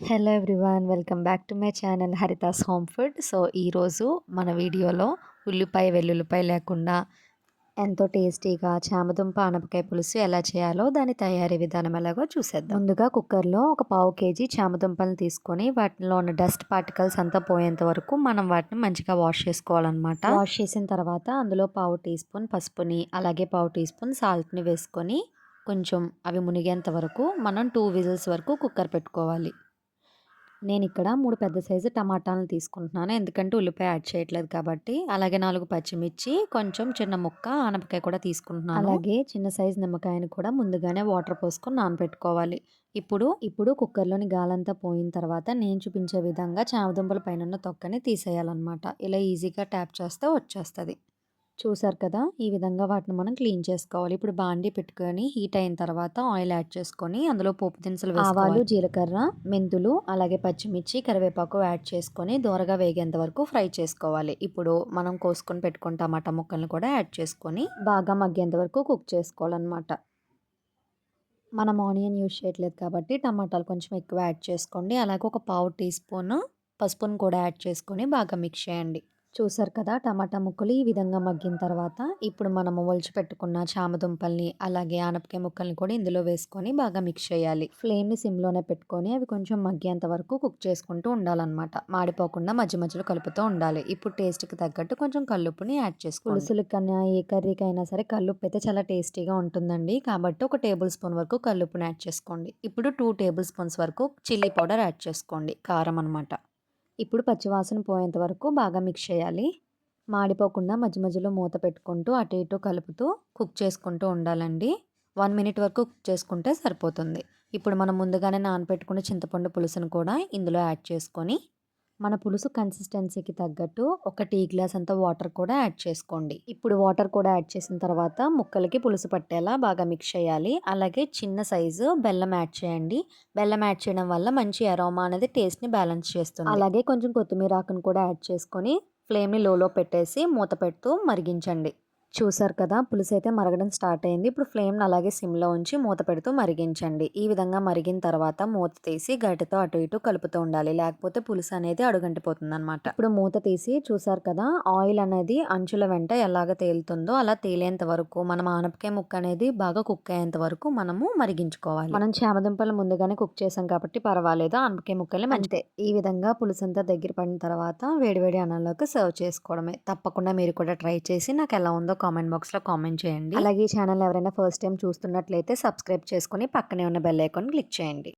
Hello everyone welcome back to my channel Harithas home food so ఈరోజు మన వీడియోలో ఉల్లిపాయ వెల్లుల్లిపాయ లేకుండా ఎంతో టేస్టీగా చామదుంప ఆనపకాయ పులుసు ఎలా చేయాలో దాని తయారీ విధానం ఎలాగో చూసేద్దాం. ముందుగా కుక్కర్లో ఒక పావు కేజీ చామదుంపలను తీసుకొని వాటిలో ఉన్న డస్ట్ పార్టికల్స్ అంతా పోయేంత వరకు మనం వాటిని మంచిగా వాష్ చేసుకోవాలన్నమాట. వాష్ చేసిన తర్వాత అందులో పావు టీ స్పూన్ పసుపుని అలాగే పావు టీ స్పూన్ సాల్ట్ని వేసుకొని కొంచెం అవి మునిగేంత వరకు మనం టూ విజిల్స్ వరకు కుక్కర్ పెట్టుకోవాలి. నేను ఇక్కడ మూడు పెద్ద సైజు టమాటాలను తీసుకుంటున్నాను. ఎందుకంటే ఉల్లిపాయ యాడ్ చేయట్లేదు కాబట్టి. అలాగే నాలుగు పచ్చిమిర్చి కొంచెం చిన్న ముక్క ఆనపకాయ కూడా తీసుకుంటున్నాను. అలాగే చిన్న సైజు నిమ్మకాయని కూడా ముందుగానే వాటర్ పోసుకొని నానబెట్టుకోవాలి. ఇప్పుడు ఇప్పుడు కుక్కర్లోని గాలంతా పోయిన తర్వాత నేను చూపించే విధంగా చామదుంపల పైన తొక్కని తీసేయాలన్నమాట. ఇలా ఈజీగా ట్యాప్ చేస్తే వచ్చేస్తుంది. చూసారు కదా! ఈ విధంగా వాటిని మనం క్లీన్ చేసుకోవాలి. ఇప్పుడు బాండి పెట్టుకొని హీట్ అయిన తర్వాత ఆయిల్ యాడ్ చేసుకొని అందులో పోపు దినుసులు ఆవాలు జీలకర్ర మెంతులు అలాగే పచ్చిమిర్చి కరివేపాకు యాడ్ చేసుకొని దూరగా వేగేంత వరకు ఫ్రై చేసుకోవాలి. ఇప్పుడు మనం కోసుకొని పెట్టుకున్న టమాటా ముక్కలను కూడా యాడ్ చేసుకొని బాగా మగ్గేంత వరకు కుక్ చేసుకోవాలన్నమాట. మనం ఆనియన్ యూజ్ చేయట్లేదు కాబట్టి టమాటాలు కొంచెం ఎక్కువ యాడ్ చేసుకోండి. అలాగే ఒక పావు టీ స్పూన్ పసుపును కూడా యాడ్ చేసుకొని బాగా మిక్స్ చేయండి. చూసారు కదా టమాటా ముక్కలు ఈ విధంగా మగ్గిన తర్వాత ఇప్పుడు మనము ఒలిచి పెట్టుకున్న చామదుంపల్ని అలాగే ఆనపకాయ ముక్కల్ని కూడా ఇందులో వేసుకొని బాగా మిక్స్ చేయాలి. ఫ్లేమ్ని సిమ్లోనే పెట్టుకొని అవి కొంచెం మగ్గేంత వరకు కుక్ చేసుకుంటూ ఉండాలన్నమాట. మాడిపోకుండా మధ్య మధ్యలో కలుపుతూ ఉండాలి. ఇప్పుడు టేస్ట్కి తగ్గట్టు కొంచెం కల్లుప్పుని యాడ్ చేసుకోవాలి పులుసులకైనా ఏ కర్రీకైనా సరే కల్లుప్పు అయితే చాలా టేస్టీగా ఉంటుందండి. కాబట్టి ఒక టేబుల్ స్పూన్ వరకు కల్లుప్పుని యాడ్ చేసుకోండి. ఇప్పుడు టూ టేబుల్ స్పూన్స్ వరకు చిల్లీ పౌడర్ యాడ్ చేసుకోండి. కారం అనమాట ఇప్పుడు పచ్చివాసన పోయేంత వరకు బాగా మిక్స్ చేయాలి. మాడిపోకుండా మధ్య మధ్యలో మూత పెట్టుకుంటూ అటు ఇటు కలుపుతూ కుక్ చేసుకుంటూ ఉండాలండి. వన్ మినిట్ వరకు కుక్ చేసుకుంటే సరిపోతుంది. ఇప్పుడు మనం ముందుగానే నానబెట్టుకున్న చింతపండు పులుసును కూడా ఇందులో యాడ్ చేసుకొని మన పులుసు కన్సిస్టెన్సీకి తగ్గట్టు ఒక టీ గ్లాస్ అంత వాటర్ కూడా యాడ్ చేసుకోండి. ఇప్పుడు వాటర్ కూడా యాడ్ చేసిన తర్వాత ముక్కలకి పులుసు పట్టేలా బాగా మిక్స్ చేయాలి. అలాగే చిన్న సైజు బెల్లం యాడ్ చేయండి. బెల్లం యాడ్ చేయడం వల్ల మంచి అరోమా అనేది టేస్ట్ని బ్యాలెన్స్ చేస్తుంది. అలాగే కొంచెం కొత్తిమీర ఆకును కూడా యాడ్ చేసుకొని ఫ్లేమ్ని లోలో పెట్టేసి మూత పెడుతూ మరిగించండి. చూసారు కదా! పులుసు అయితే మరగడం స్టార్ట్ అయింది. ఇప్పుడు ఫ్లేమ్ని అలాగే సిమ్లో ఉంచి మూత పెడుతూ మరిగించండి. ఈ విధంగా మరిగిన తర్వాత మూత తీసి గట్టితో అటు ఇటు కలుపుతూ ఉండాలి. లేకపోతే పులుసు అనేది అడుగంటిపోతుంది అనమాట ఇప్పుడు మూత తీసి చూసారు కదా! ఆయిల్ అనేది అంచుల వెంట ఎలాగ తేలుతుందో అలా తేలేంత వరకు మనం ఆనపకాయ ముక్క అనేది బాగా కుక్ అయ్యేంత వరకు మనము మరిగించుకోవాలి. మనం చేమదుంపలు ముందుగానే కుక్ చేసాం కాబట్టి పర్వాలేదు. ఆనపకాయ ముక్కలు మంచిదే ఈ విధంగా పులుసు అంతా దగ్గర పడిన తర్వాత వేడివేడి అన్నంలోకి సర్వ్ చేసుకోవడమే. తప్పకుండా మీరు కూడా ట్రై చేసి నాకు ఎలా ఉందో కామెంట్ బాక్స్లో కామెంట్ చేయండి. అలాగే ఈ ఛానల్ ఎవరైనా ఫస్ట్ టైం చూస్తున్నట్లయితే సబ్స్క్రైబ్ చేసుకుని పక్కనే ఉన్న బెల్ ఐకాన్ క్లిక్ చేయండి.